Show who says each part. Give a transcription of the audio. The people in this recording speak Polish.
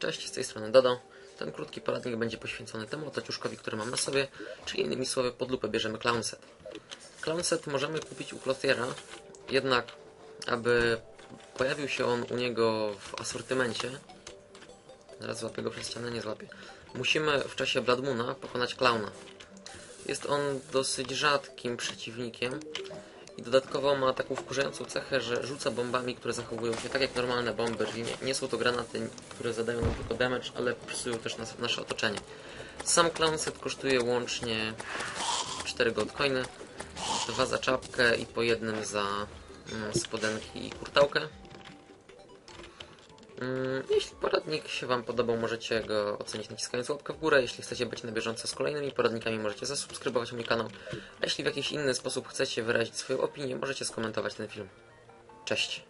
Speaker 1: Cześć, z tej strony Dodo. Ten krótki poradnik będzie poświęcony temu oto ciuszkowi, który mam na sobie, czyli innymi słowy pod lupę bierzemy Clownset. Clownset możemy kupić u Clothiera, jednak aby pojawił się on u niego w asortymencie, zaraz złapię go przez ścianę, nie złapię, musimy w czasie Blood Moona pokonać Clowna. Jest on dosyć rzadkim przeciwnikiem i dodatkowo ma taką wkurzającą cechę, że rzuca bombami, które zachowują się tak jak normalne bomby, czyli nie, nie są to granaty, które zadają nam tylko damage, ale psują też nas, nasze otoczenie. Sam clown set kosztuje łącznie 4 goldcoiny, dwa za czapkę i po jednym za mm, spodenki i kurtałkę. Mm, Jeśli poradnik się Wam podobał, możecie go ocenić naciskając łapkę w górę. Jeśli chcecie być na bieżąco z kolejnymi poradnikami, możecie zasubskrybować mój kanał. A jeśli w jakiś inny sposób chcecie wyrazić swoją opinię, możecie skomentować ten film. Cześć!